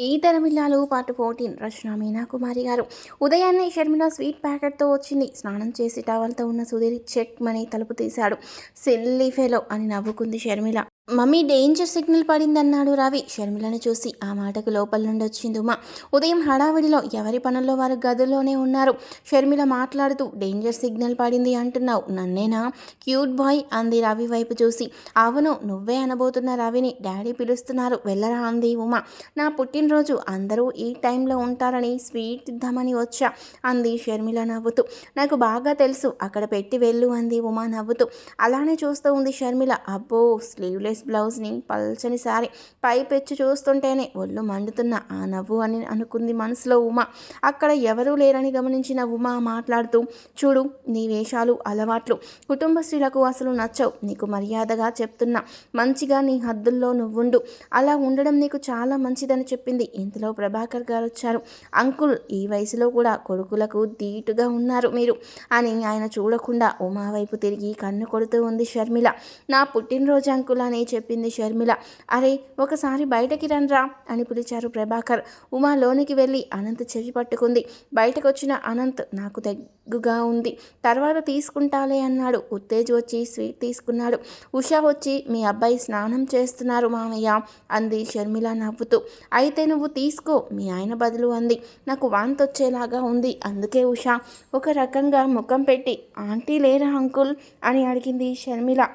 ఈ తరమిల్లాలు part fourteen. Rachana Meenakumari గారు. ఉదయాన్నే షర్మిల స్వీట్ ప్యాకెట్తో వచ్చింది. స్నానం చేసి టవల్తో ఉన్న సుధీర్ చెక్ మని తలుపు తీశాడు. సిల్లీ ఫెలో అని నవ్వుకుంది షర్మిల. మమ్మీ డేంజర్ సిగ్నల్ పడిందన్నాడు రవి. షర్మిలను చూసి ఆ మాటకు లోపల నుండి వచ్చింది ఉమా. ఉదయం హడావిడిలో ఎవరి పనుల్లో వారు గదిలోనే ఉన్నారు? షర్మిల మాట్లాడుతూ డేంజర్ సిగ్నల్ పడింది అంటున్నావు. నన్నేనా? క్యూట్ బాయ్ అంది రవి వైపు చూసి. అవును నువ్వే అనబోతున్న రవిని డాడీ పిలుస్తున్నారు. వెళ్ళరా అంది ఉమా. నా పుట్టినరోజు అందరూ ఈ టైంలో ఉంటారని స్వీట్ ఇద్దామని వచ్చా అంది షర్మిల నవ్వుతూ. నాకు బాగా తెలుసు. అక్కడ పెట్టి వెళ్ళు అంది ఉమా నవ్వుతూ. అలానే చూస్తూ ఉంది షర్మిల. అబ్బో స్లీవ్లెస్ బ్లౌజ్ని పల్చని సారీ పై పెచ్చు చూస్తుంటేనే ఒళ్ళు మండుతున్న ఆ నవ్వు అని అనుకుంది మనసులో ఉమా. అక్కడ ఎవరూ లేరని గమనించిన ఉమా మాట్లాడుతూ చూడు నీ వేషాలు అలవాట్లు. కుటుంబ స్త్రీలకు అసలు నచ్చవు. నీకు మర్యాదగా చెప్తున్నా మంచిగా నీ హద్దుల్లో నువ్వుండు. అలా ఉండడం నీకు చాలా మంచిదని చెప్పింది. ఇంతలో ప్రభాకర్ గారు వచ్చారు. అంకుల్ ఈ వయసులో కూడా కొడుకులకు దీటుగా ఉన్నారు మీరు అని ఆయన చూడకుండా ఉమా వైపు తిరిగి కన్ను కొడుతూ ఉంది షర్మిల. నా పుట్టినరోజు అంకుల్ అని చెప్పింది షర్మిల. అరే ఒకసారి బయటకి రండ్రా అని పిలిచారు ప్రభాకర్. ఉమా లోనికి వెళ్ళి అనంత్ చెవి పట్టుకుంది. బయటకు వచ్చిన అనంత్ నాకు దగ్గుగా ఉంది. తర్వాత తీసుకుంటాలే అన్నాడు. ఉత్తేజ్ వచ్చి స్వీట్ తీసుకున్నాడు. ఉషా వచ్చి మీ అబ్బాయి స్నానం చేస్తున్నారు మామయ్య అంది షర్మిల నవ్వుతూ. అయితే నువ్వు తీసుకో మీ ఆయన బదులు అంది. నాకు వాంతి వచ్చేలాగా ఉంది అందుకే ఉషా. ఒక రకంగా ముఖం పెట్టి ఆంటీ లేరా అంకుల్? అని అడిగింది షర్మిల.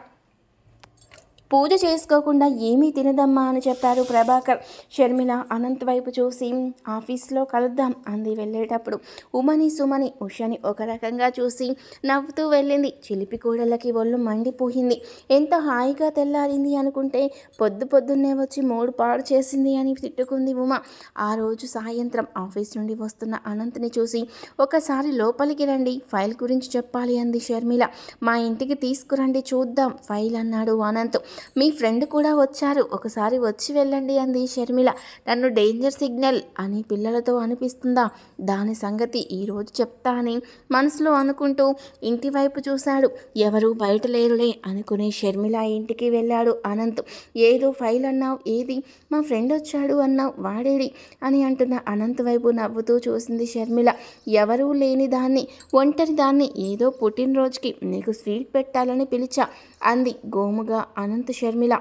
పూజ చేసుకోకుండా ఏమీ తినదమ్మా అని చెప్పారు ప్రభాకర్. షర్మిల అనంత్ వైపు చూసి ఆఫీస్లో కలుద్దాం అంది వెళ్ళేటప్పుడు. ఉమని సుమని ఉషని ఒక రకంగా చూసి నవ్వుతూ వెళ్ళింది. చిలిపి కూడలకి ఒళ్ళు మండిపోయింది. ఎంత హాయిగా తెల్లారింది అనుకుంటే పొద్దు పొద్దున్నే వచ్చి మూడు పాడు చేసింది అని తిట్టుకుంది ఉమ. ఆ రోజు సాయంత్రం ఆఫీస్ నుండి వస్తున్న అనంత్ని చూసి ఒకసారి లోపలికి రండి ఫైల్ గురించి చెప్పాలి అంది షర్మిల. మా ఇంటికి తీసుకురండి చూద్దాం ఫైల్ అన్నాడు అనంత్. మీ ఫ్రెండ్ కూడా వచ్చారు. ఒకసారి వచ్చి వెళ్ళండి అంది షర్మిల. నన్ను డేంజర్ సిగ్నల్ అని పిల్లలతో అనిపిస్తుందా? దాని సంగతి ఈరోజు చెప్తా అని మనసులో అనుకుంటూ ఇంటి వైపు చూశాడు. ఎవరు బయట లేరులే అనుకుని షర్మిల ఇంటికి వెళ్ళాడు అనంత్. ఏదో ఫైల్ అన్నావు ఏది? మా ఫ్రెండ్ వచ్చాడు అన్నావు వాడేడి? అని అంటున్న అనంత్ వైపు నవ్వుతూ చూసింది షర్మిల. ఎవరూ లేని దాన్ని ఒంటరి దాన్ని ఏదో పుట్టినరోజుకి నీకు స్వీట్ పెట్టాలని పిలిచా అంది గోముగా అనంత్. షర్మిల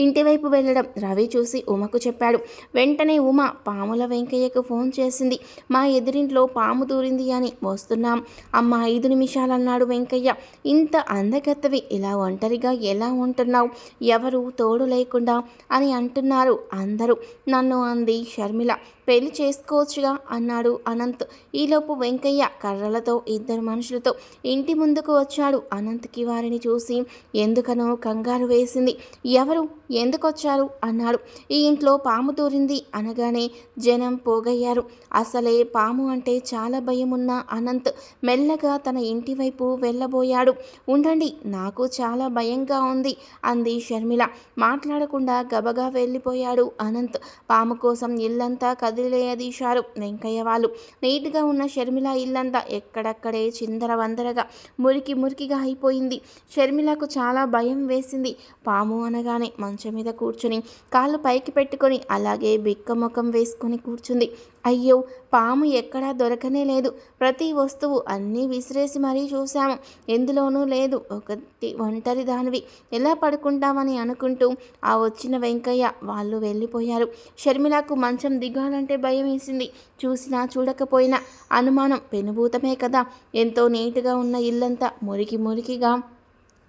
ఇంటివైపు వెళ్ళడం. రవి చూసి ఉమకు చెప్పాడు. వెంటనే ఉమ పాముల వెంకయ్యకు ఫోన్ చేసింది. మా ఎదురింట్లో పాము దూరింది అని వస్తున్నాం. అమ్మ ఐదు నిమిషాలన్నాడు వెంకయ్య. ఇంత అందగత్తవి ఇలా ఒంటరిగా ఎలా ఉంటున్నావు? ఎవరు తోడు లేకుండా అని అంటున్నారు అందరూ. నన్ను అంది షర్మిల. పెళ్ళి చేసుకోవచ్చుగా అన్నాడు అనంత్. ఈలోపు వెంకయ్య కర్రలతో ఇద్దరు మనుషులతో ఇంటి ముందుకు వచ్చాడు. అనంత్కి వారిని చూసి ఎందుకనో కంగారు వేసింది. ఎవరు? ఎందుకు వచ్చారు అన్నాడు. ఈ ఇంట్లో పాము దూరింది అనగానే జనం పోగయ్యారు. అసలే పాము అంటే చాలా భయం ఉన్న అనంత్ మెల్లగా తన ఇంటి వైపు వెళ్ళబోయాడు. ఉండండి నాకు చాలా భయంగా ఉంది అంది షర్మిల. మాట్లాడకుండా గబగా వెళ్ళిపోయాడు అనంత్. పాము కోసం ఇల్లంతా కదిలేయదీశారు వెంకయ్య వాళ్ళు. నీట్గా ఉన్న షర్మిల ఇల్లంతా ఎక్కడక్కడే చిందర వందరగా మురికి మురికిగా అయిపోయింది. షర్మిలకు చాలా భయం వేసింది. పాము అనగానే మంచం మీద కూర్చుని కాళ్ళు పైకి పెట్టుకొని అలాగే బిక్క ముఖం వేసుకొని కూర్చుంది. అయ్యో పాము ఎక్కడా దొరకనే లేదు. ప్రతి వస్తువు అన్నీ విసిరేసి మరీ చూశాము. ఎందులోనూ లేదు. ఒకటి ఒంటరి దానివి. ఎలా పడుకుంటామని అనుకుంటూ ఆ వచ్చిన వెంకయ్య వాళ్ళు వెళ్ళిపోయారు. షర్మిలకు మంచం దిగాలంటే భయం వేసింది. చూసినా చూడకపోయినా అనుమానం పెనుభూతమే కదా. ఎంతో నీట్గా ఉన్న ఇల్లంతా మురికి మురికిగా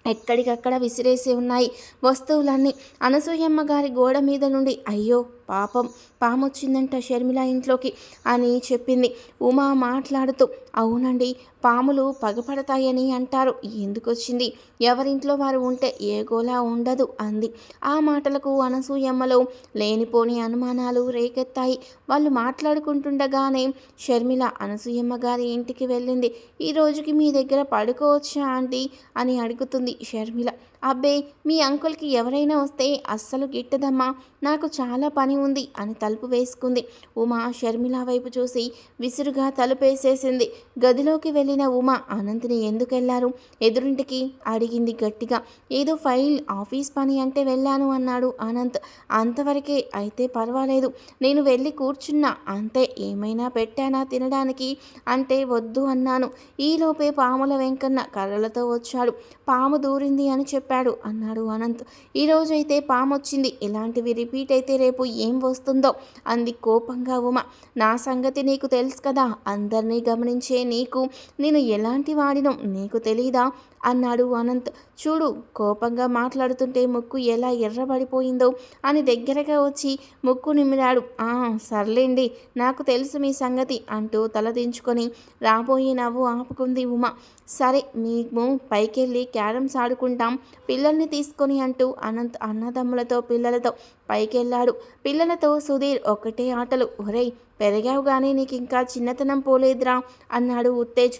ఎక్కడికక్కడ విసిరేసి ఉన్నాయి. వస్తువులన్నీ అనసూయమ్మ గారి గోడ మీద నుండి. అయ్యో! పాపం. పామొచ్చిందంట షర్మిల ఇంట్లోకి అని చెప్పింది. ఉమా మాట్లాడుతూ అవునండి పాములు పగపడతాయని అంటారు. ఎందుకు వచ్చింది ఎవరింట్లో వారు ఉంటే ఏ గోలా ఉండదు అంది. ఆ మాటలకు అనసూయమ్మలో లేనిపోని అనుమానాలు రేకెత్తాయి. వాళ్ళు మాట్లాడుకుంటుండగానే షర్మిల అనసూయమ్మ గారి ఇంటికి వెళ్ళింది. ఈ రోజుకి మీ దగ్గర పడుకోవచ్చా ఆంటీ అని అడుగుతుంది షర్మిల. అబ్బే మీ అంకుల్కి ఎవరైనా వస్తే అస్సలు గిట్టదమ్మా. నాకు చాలా పని ఉంది అని తలుపు వేసుకుంది. ఉమా షర్మిల వైపు చూసి విసురుగా తలుపేసేసింది గదిలోకి వెళ్ళిన ఉమా అనంత్ని ఎందుకు వెళ్ళారు? ఎదురింటికి? అడిగింది గట్టిగా. ఏదో ఫైల్ ఆఫీస్ పని అంటే వెళ్ళాను అన్నాడు అనంత్. అంతవరకే అయితే పర్వాలేదు. నేను వెళ్ళి కూర్చున్నా. అంతే ఏమైనా పెట్టానా తినడానికి? అంటే వద్దు అన్నాను. ఈలోపే పాముల వెంకన్న కర్రలతో వచ్చాడు. పాము దూరింది అని చెప్పాడు అన్నాడు అనంత్. ఈరోజైతే పాము వచ్చింది ఇలాంటివి రిపీట్ అయితే రేపు ఏ ఏం వస్తుందో? అంది కోపంగా ఉమ. నా సంగతి నీకు తెలుసు కదా. అందరినీ గమనించే నీకు నేను ఎలాంటి వాడినో నీకు తెలీదా? అన్నాడు అనంత్. చూడు కోపంగా మాట్లాడుతుంటే ముక్కు ఎలా ఎర్రబడిపోయిందో అని దగ్గరగా వచ్చి ముక్కు నిమిరాడు ఆ సర్లేండి నాకు తెలుసు మీ సంగతి అంటూ తలదించుకొని రాబోయే నవ్వు ఆపుకుంది ఉమ. సరే మేము పైకెళ్ళి క్యారమ్స్ ఆడుకుంటాం. పిల్లల్ని తీసుకొని అంటూ అనంత్ అన్నదమ్ములతో పిల్లలతో పైకెళ్ళాడు. పిల్ల పిల్లలతో సుధీర్ ఒకటే ఆటలు. ఒరేయ్ పెరిగావు కానీ నీకు ఇంకా చిన్నతనం పోలేదురా అన్నాడు ఉత్తేజ్.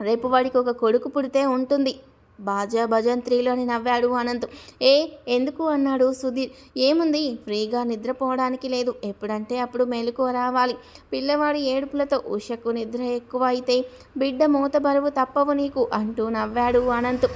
రేపు వాడికి ఒక కొడుకు పుడితే ఉంటుంది. బాజా భజంత్రీలు అని నవ్వాడు అనంత్. ఏ ఎందుకు? అన్నాడు సుధీర్. ఏముంది ఫ్రీగా నిద్రపోవడానికి లేదు. ఎప్పుడంటే అప్పుడు మెలకు రావాలి. పిల్లవాడి ఏడుపులతో ఉషకు నిద్ర ఎక్కువ అయితే బిడ్డ మూత బరువు తప్పవు నీకు అంటూ నవ్వాడు అనంత్.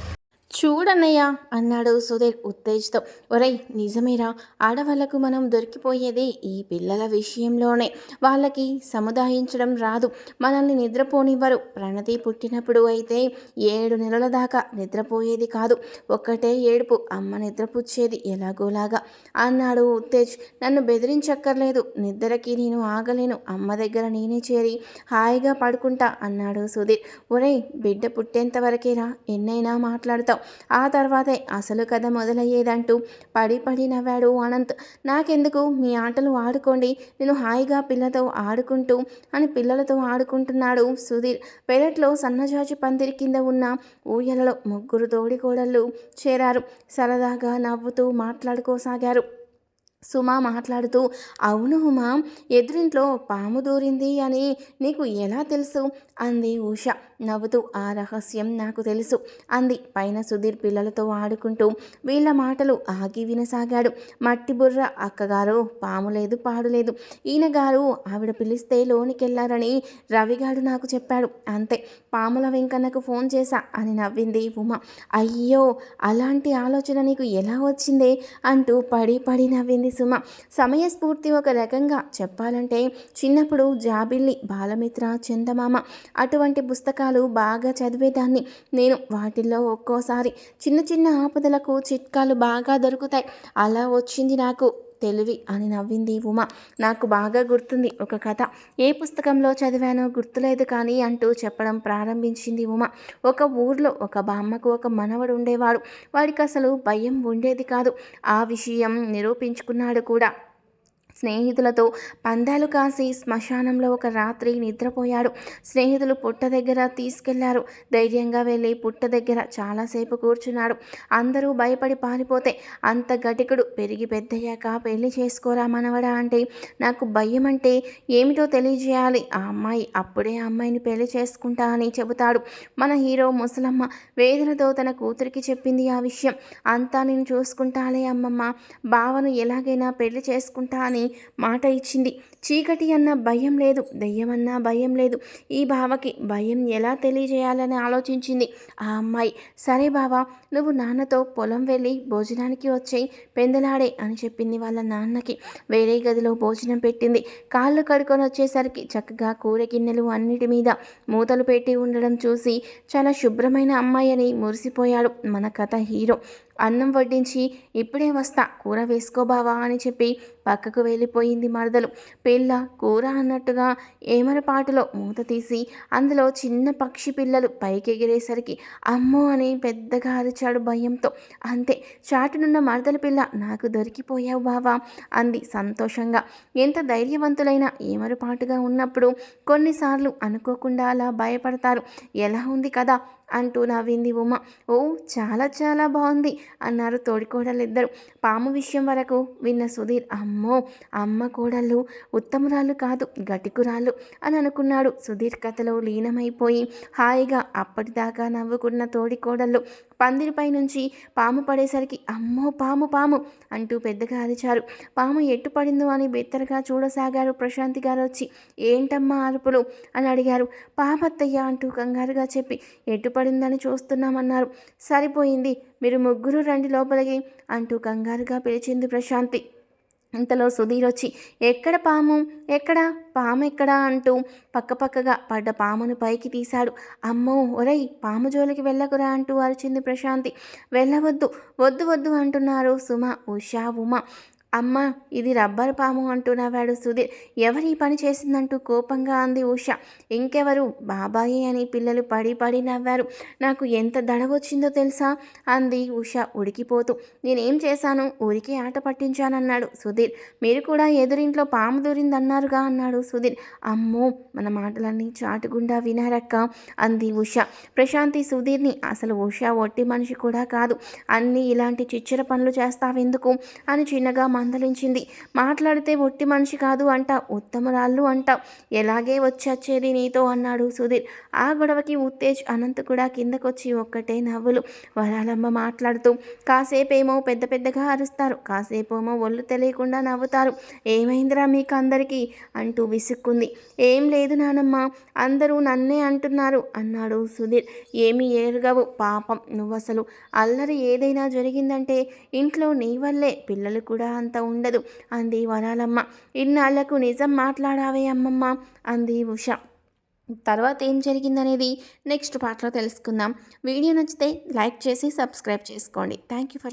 చూడన్నయ్య అన్నాడు సుధీర్ ఉత్తేజ్తో. ఒరేయ్ నిజమేరా ఆడవాళ్ళకు మనం దొరికిపోయేది ఈ పిల్లల విషయంలోనే. వాళ్ళకి సముదాయించడం రాదు. మనల్ని నిద్రపోనివ్వరు. ప్రణతి పుట్టినప్పుడు అయితే ఏడు నెలల దాకా నిద్రపోయేది కాదు. ఒక్కటే ఏడుపు అమ్మ నిద్రపుచ్చేది ఎలాగోలాగా అన్నాడు ఉత్తేజ్. నన్ను బెదిరించక్కర్లేదు. నిద్రకి నేను ఆగలేను. అమ్మ దగ్గర నేనే చేరి హాయిగా పడుకుంటా అన్నాడు సుధీర్. ఒరేయ్ బిడ్డ పుట్టేంత వరకేరా ఎన్నైనా మాట్లాడతావు. ఆ తర్వాతే అసలు కథ మొదలయ్యేదంటూ పడి పడి నవ్వాడు అనంత్. నాకెందుకు? మీ ఆటలు ఆడుకోండి. నేను హాయిగా పిల్లతో ఆడుకుంటూ అని పిల్లలతో ఆడుకుంటున్నాడు సుధీర్. పెరట్లో సన్నజాజి పందిరి కింద ఉన్న ఊయలలో ముగ్గురు తోడికోడళ్ళు చేరారు. సరదాగా నవ్వుతూ మాట్లాడుకోసాగారు. సుమా మాట్లాడుతూ అవును ఉమా ఎదురింట్లో పాము దూరింది అని నీకు ఎలా తెలుసు? అంది ఉష. నవ్వుతూ ఆ రహస్యం నాకు తెలుసు అంది. పైన సుధీర్ పిల్లలతో ఆడుకుంటూ వీళ్ళ మాటలు ఆగి వినసాగాడు. మట్టి బుర్ర అక్కగారు పాము లేదు పాడు లేదు. ఈయన గారు ఆవిడ పిలిస్తే లోనికెళ్ళారని రవిగాడు నాకు చెప్పాడు. అంతే పాముల వెంకన్నకు ఫోన్ చేశా అని నవ్వింది ఉమ. అయ్యో అలాంటి ఆలోచన నీకు ఎలా వచ్చిందే? అంటూ పడి పడి నవ్వింది సుమ. సమయస్ఫూర్తి ఒక రకంగా చెప్పాలంటే చిన్నప్పుడు జాబిల్లి బాలమిత్ర చందమామ అటువంటి పుస్తకాలు బాగా చదివేదాన్ని. నేను వాటిల్లో ఒక్కోసారి చిన్న చిన్న ఆపదలకు చిట్కాలు బాగా దొరుకుతాయి. అలా వచ్చింది నాకు తెలివి అని నవ్వింది ఉమ. నాకు బాగా గుర్తుంది ఒక కథ. ఏ పుస్తకంలో చదివానో గుర్తులేదు కానీ అంటూ చెప్పడం ప్రారంభించింది ఉమా. ఒక ఊర్లో ఒక బామ్మకు ఒక మనవడు ఉండేవాడు. వాడికి అసలు భయం ఉండేది కాదు. ఆ విషయం నిరూపించుకున్నాడు కూడా. స్నేహితులతో పందాలు కాసి శ్మశానంలో ఒక రాత్రి నిద్రపోయాడు. స్నేహితులు పుట్ట దగ్గర తీసుకెళ్ళారు. ధైర్యంగా వెళ్ళి పుట్ట దగ్గర చాలాసేపు కూర్చున్నాడు. అందరూ భయపడి పారిపోతే అంత గటికుడు పెరిగి పెద్దయ్యాక పెళ్ళి చేసుకోరా మనవడా అంటే నాకు భయం అంటే ఏమిటో తెలియజేయాలి. ఆ అమ్మాయి అప్పుడే ఆ అమ్మాయిని పెళ్ళి చేసుకుంటా అని చెబుతాడు. మన హీరో ముసలమ్మ వేదనతో తన కూతురికి చెప్పింది ఆ విషయం. అంతా నేను చూసుకుంటాలే అమ్మమ్మ. బావను ఎలాగైనా పెళ్ళి చేసుకుంటా అని మాట ఇచ్చింది. చీకటి అన్న భయం లేదు దెయ్యమన్నా భయం లేదు. ఈ బావకి భయం ఎలా తెలియజేయాలని ఆలోచించింది ఆ అమ్మాయి. సరే బావా నువ్వు నాన్నతో పొలం వెళ్ళి భోజనానికి వచ్చేయి పెందలాడే అని చెప్పింది వాళ్ళ నాన్నకి. వేరే గదిలో భోజనం పెట్టింది. కాళ్ళు కడుకొని వచ్చేసరికి చక్కగా కూర గిన్నెలు అన్నిటి మీద మూతలు పెట్టి ఉండడం చూసి చాలా శుభ్రమైన అమ్మాయి అని మురిసిపోయాడు మన కథ హీరో. అన్నం వడ్డించి ఇప్పుడే వస్తా కూర వేసుకోబావా అని చెప్పి పక్కకు వెళ్ళిపోయింది మరదలు. పిల్ల కూర అన్నట్టుగా ఏమరపాటులో మూత తీసి అందులో చిన్న పక్షి పిల్లలు పైకి ఎగిరేసరికి అమ్మో అని పెద్దగా అరిచాడు భయంతో. అంతే చాటునున్న మరదల పిల్ల నాకు దొరికిపోయావు బావా అంది సంతోషంగా. ఎంత ధైర్యవంతులైనా ఏమరపాటుగా ఉన్నప్పుడు కొన్నిసార్లు అనుకోకుండా అలా భయపడతారు. ఎలా ఉంది కదా అంటూ నవ్వింది ఉమ. ఓ చాలా చాలా బాగుంది అన్నారు తోడికోడలిద్దరు పాము విషయం వరకు విన్న సుధీర్ అమ్మో అమ్మ కోడళ్ళు ఉత్తమురాలు కాదు గటికురాలు అని అనుకున్నాడు. సుధీర్ కథలో లీనమైపోయి హాయిగా అప్పటిదాకా నవ్వుకున్న తోడికోడళ్ళు పందిరిపై నుంచి పాము పడేసరికి అమ్మో పాము పాము అంటూ పెద్దగా అరిచారు. పాము ఎట్టు పడిందో అని బెత్తరగా చూడసాగారు ప్రశాంతి గారు వచ్చి. ఏంటమ్మా అరుపులు? అని అడిగారు. పాపత్తయ్య అంటూ కంగారుగా చెప్పి ఎట్టు పడిందని చూస్తున్నామన్నారు. సరిపోయింది. మీరు ముగ్గురు రండి లోపలికి అంటూ కంగారుగా పిలిచింది ప్రశాంతి. ఇంతలో సుధీర్ వచ్చి ఎక్కడ పాము? ఎక్కడ? పాము ఎక్కడా? అంటూ పక్కపక్కగా పడ్డ పామును పైకి తీశాడు. అమ్మో ఒరేయ్ పాము జోలికి వెళ్ళకురా అంటూ అరిచింది ప్రశాంతి. వెళ్ళవద్దు వద్దు వద్దు అంటున్నారు సుమ ఉషా ఉమ. అమ్మ ఇది రబ్బర్ పాము అంటూ నవ్వాడు సుధీర్. ఎవరి పని చేసిందంటూ కోపంగా అంది ఉష. ఇంకెవరు? బాబాయి అని పిల్లలు పడి పడి నవ్వారు. నాకు ఎంత దడ వచ్చిందో తెలుసా? అంది ఉష ఉడికిపోతూ. నేనేం చేశాను? ఊరికే ఆట పట్టించానన్నాడు సుధీర్. మీరు కూడా ఎదురింట్లో పాము దూరిందన్నారుగా అన్నాడు సుధీర్. అమ్మో మన మాటలన్నీ చాటుగుండా వినారక్క అంది ఉష. ప్రశాంతి సుధీర్ని అసలు ఉష ఒట్టి మనిషి కూడా కాదు. అన్నీ ఇలాంటి చిచ్చర పనులు చేస్తావెందుకు? అని చిన్నగా మందలించింది మాట్లాడితే ఒట్టి మనిషి కాదు అంట ఉత్తమరాళ్ళు అంట. ఎలాగే వచ్చేది నీతో అన్నాడు సుధీర్. ఆ గొడవకి ఉత్తేజ్ అనంత్ కూడా కిందకొచ్చి ఒక్కటే నవ్వులు. వరాలమ్మ మాట్లాడుతూ కాసేపేమో పెద్ద పెద్దగా అరుస్తారు. కాసేపేమో ఒళ్ళు తెలియకుండా నవ్వుతారు. ఏమైందిరా మీకు అందరికీ అంటూ విసుక్కుంది. ఏం లేదు నానమ్మ అందరూ నన్నే అంటున్నారు అన్నాడు సుధీర్. ఏమీ ఏరుగవు పాపం నువ్వసలు. అల్లరి ఏదైనా జరిగిందంటే ఇంట్లో నీ వల్లే పిల్లలు కూడా అంత ఉండదు. అంది వరాలమ్మ. ఇన్నాళ్ళకు నిజం మాట్లాడావే అమ్మమ్మ అంది ఉష. తర్వాత ఏం జరిగిందనేది నెక్స్ట్ పార్ట్లో తెలుసుకుందాం. వీడియో నచ్చితే లైక్ చేసి సబ్స్క్రైబ్ చేసుకోండి. Thank you for